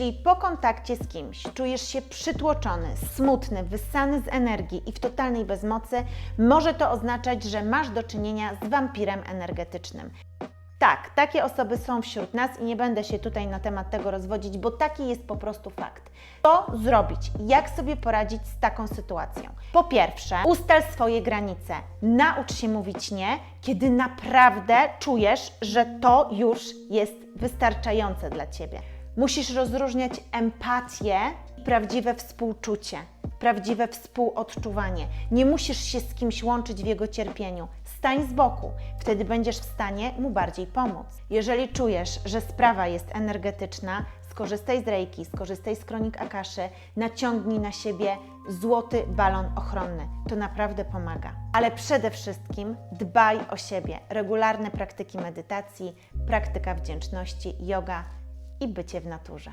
Jeśli po kontakcie z kimś czujesz się przytłoczony, smutny, wyssany z energii i w totalnej bezmocy, może to oznaczać, że masz do czynienia z wampirem energetycznym. Tak, takie osoby są wśród nas i nie będę się tutaj na temat tego rozwodzić, bo taki jest po prostu fakt. Co zrobić? Jak sobie poradzić z taką sytuacją? Po pierwsze, ustal swoje granice. Naucz się mówić nie, kiedy naprawdę czujesz, że to już jest wystarczające dla Ciebie. Musisz rozróżniać empatię i prawdziwe współczucie, prawdziwe współodczuwanie. Nie musisz się z kimś łączyć w jego cierpieniu. Stań z boku, wtedy będziesz w stanie mu bardziej pomóc. Jeżeli czujesz, że sprawa jest energetyczna, skorzystaj z rejki, skorzystaj z kronik Akaszy, naciągnij na siebie złoty balon ochronny. To naprawdę pomaga. Ale przede wszystkim dbaj o siebie. Regularne praktyki medytacji, praktyka wdzięczności, yoga i bycie w naturze.